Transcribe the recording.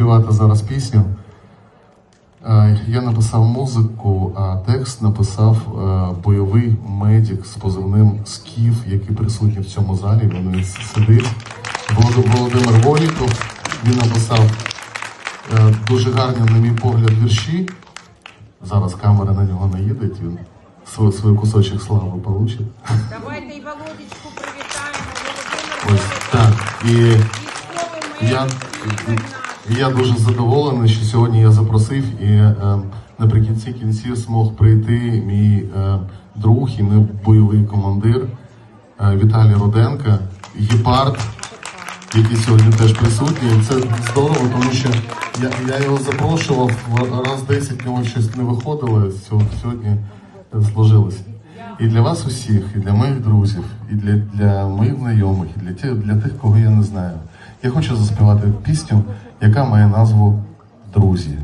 заспівати зараз пісню. Е, Я написав музику, а текст написав е, бойовий медик з позивним Скіф, який присутній в цьому залі. Він сидить. Володимир Воліков. Він написав е, дуже гарні, на мій погляд, вірші. Зараз камера на нього не їде, він свій, свій кусочок слави получить. Давайте і Володечку привітаємо. Ось так. І Я, я дуже задоволений, що сьогодні я запросив і е, наприкінці кінців змог прийти мій е, друг і мій бойовий командир е, Віталій Руденко, гепард, який сьогодні теж присутній. Це здорово, тому що я, я його запрошував раз 10 в нього щось не виходило. сьо- Сьогодні е, сложилося. І для вас усіх, і для моїх друзів, і для, для моїх знайомих, і для для тих, кого я не знаю. Я хочу заспівати пісню, яка має назву Друзі.